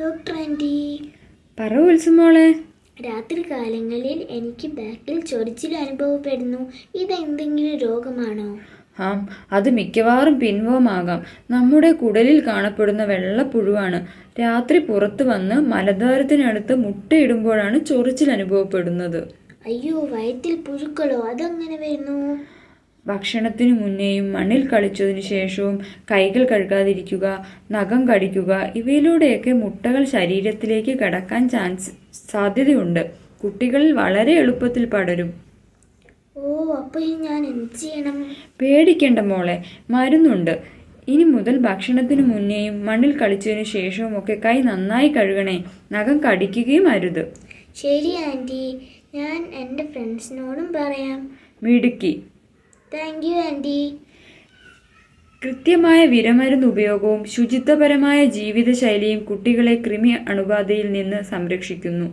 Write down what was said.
Doctor anti പറ ഉത്സമോളെ രാത്രി കാലങ്ങളിൽ എനിക്ക് ബാക്കിൽ ചൊറിച്ചിൽ അനുഭവപ്പെടുന്നു. ഇതെന്തെങ്കിലും രോഗമാണോ? ആ അത് മിക്കവാറും പിൻവമാകാം. നമ്മുടെ കുടലിൽ കാണപ്പെടുന്ന വെള്ളപ്പുഴുവാണ്. രാത്രി പുറത്തു വന്ന് മലദ്വാരത്തിനടുത്ത് മുട്ടയിടുമ്പോഴാണ് ചൊറിച്ചിൽ അനുഭവപ്പെടുന്നത്. അയ്യോ വയറ്റിൽ പുഴുക്കളോ? അതങ്ങനെ വരുന്നു? ഭക്ഷണത്തിനു മുന്നേയും മണ്ണിൽ കളിച്ചതിനു ശേഷവും കൈകൾ കഴുകാതിരിക്കുക നഖം കടിക്കുക ഇവയിലൂടെയൊക്കെ മുട്ടകൾ ശരീരത്തിലേക്ക് കടക്കാൻ ചാൻസ് സാധ്യതയുണ്ട്. കുട്ടികളിൽ വളരെ എളുപ്പത്തിൽ പടരും. ഓ അപ്പോൾ ഞാൻ എന്ത് ചെയ്യണം? പേടിക്കേണ്ട മോളെ മരുന്നുണ്ട്. ഇനി മുതൽ ഭക്ഷണത്തിനു മുന്നേയും മണ്ണിൽ കളിച്ചതിനു ശേഷവും ഒക്കെ കൈ നന്നായി കഴുകണേ നഖം കടിക്കുകയും അരുത്. ശരി ആന്റി ഞാൻ എന്റെ ഫ്രണ്ട്സിനോടും പറയാം. മിടുക്കി. താങ്ക് യു ആന്റി കൃത്യമായ വിരമരുന്ന് ഉപയോഗവും ശുചിത്വപരമായ ജീവിതശൈലിയും കുട്ടികളെ കൃമി അണുബാധയിൽ നിന്ന് സംരക്ഷിക്കുന്നു.